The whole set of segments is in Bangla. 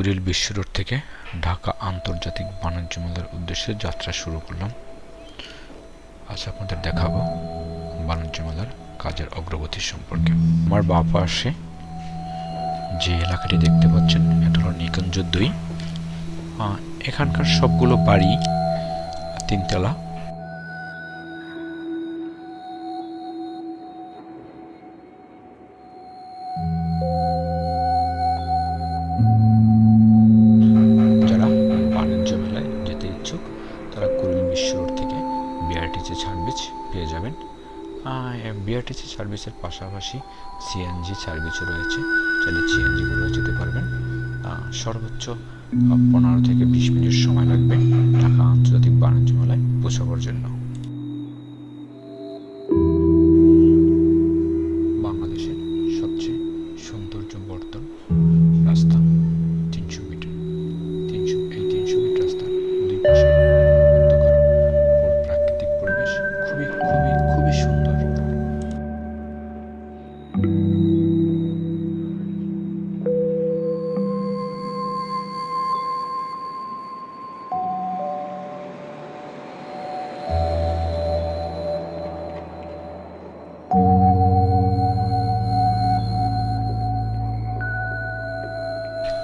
কুড়িল বিশ্ব রোড থেকে ঢাকা আন্তর্জাতিক বাণিজ্য মেলার উদ্দেশ্যে যাত্রা শুরু করলাম। আজ আপনাদের দেখাবো বাণিজ্য মেলার কাজের অগ্রগতি সম্পর্কে। আমার বাঁ পাশে যে এলাকাটি দেখতে পাচ্ছেন, এটা হলো নিকুঞ্জ দুই। এখানকার সবগুলো বাড়ি, তিনতলা বিআরটিসি সার্ভিসের পাশাপাশি সিএনজি সার্ভিসও রয়েছে। চাইলে সিএনজিগুলো যেতে পারবেন। সর্বোচ্চ পনেরো থেকে বিশ মিনিট সময় লাগবে ঢাকা আন্তর্জাতিক বাণিজ্য মেলায় পৌঁছাবার জন্য।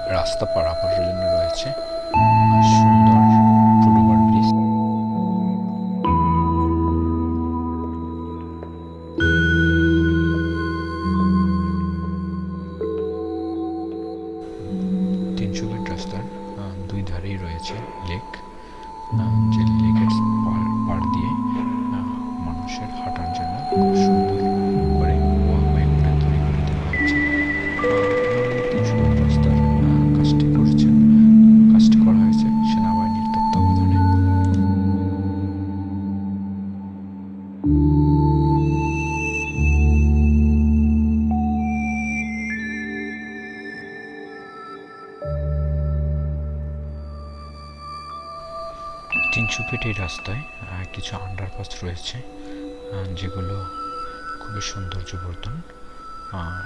রাস্তা পারাপারের জন্য রয়েছে। সুন্দর দুই ধারেই রয়েছে লেক। যে লেকের পার দিয়ে মানুষের হাঁটার জন্য খুব সুন্দর ফিট এই রাস্তায় কিছু আন্ডারপাস রয়েছে যেগুলো খুবই সৌন্দর্যবর্ধন আর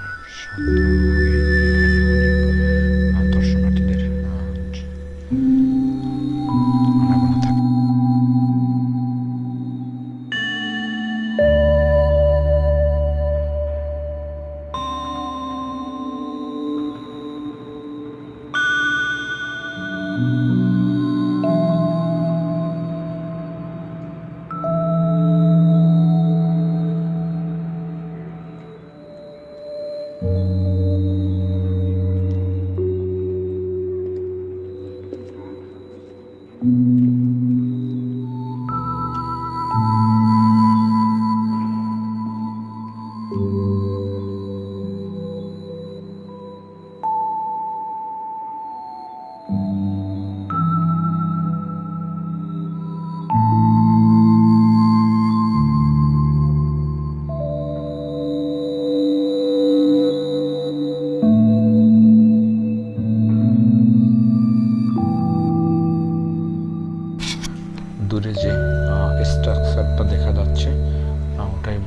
ওটাই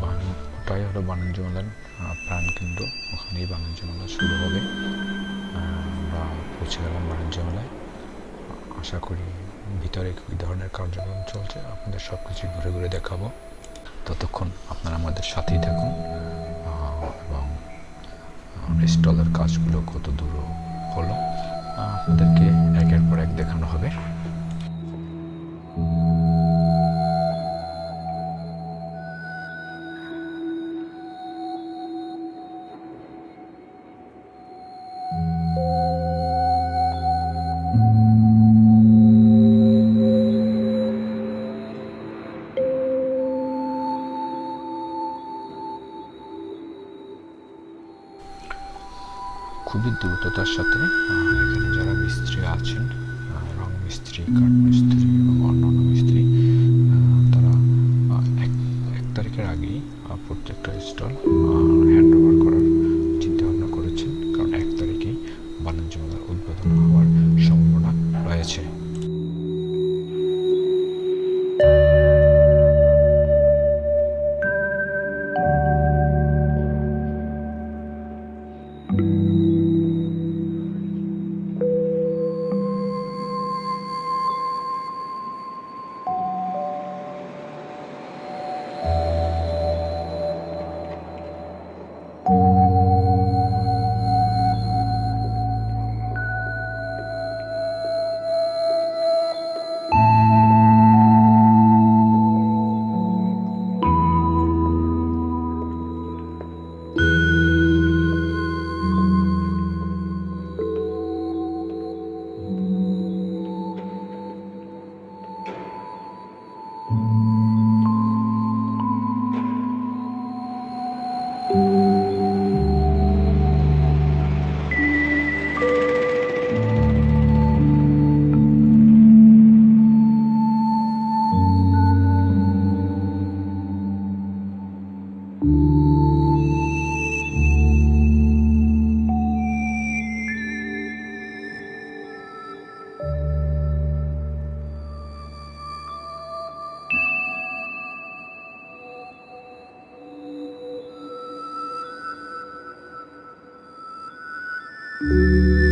ওটাই হলো বাণিজ্য মেলার প্রাণকেন্দ্র। ওখানেই বাণিজ্য মেলা শুরু হবে। আমরা পৌঁছে গেলাম বাণিজ্য মেলায় আশা করি ভিতরে কী ধরনের কার্যক্রম চলছে, আপনাদের সব কিছু ঘুরে ঘুরে দেখাবো। ততক্ষণ আপনারা আমাদের সাথেই থাকুন। এবং স্টলের কাজগুলো কত দূর হলো আপনাদেরকে একের পর এক দেখানো হবে। দ্রুততার সাথে এখানে যারা মিস্ত্রি আছেন রং মিস্ত্রি, কাঠ মিস্ত্রি এবং অন্যান্য মিস্ত্রি তারা এক তারিখের আগেই প্রত্যেকটা স্টল Música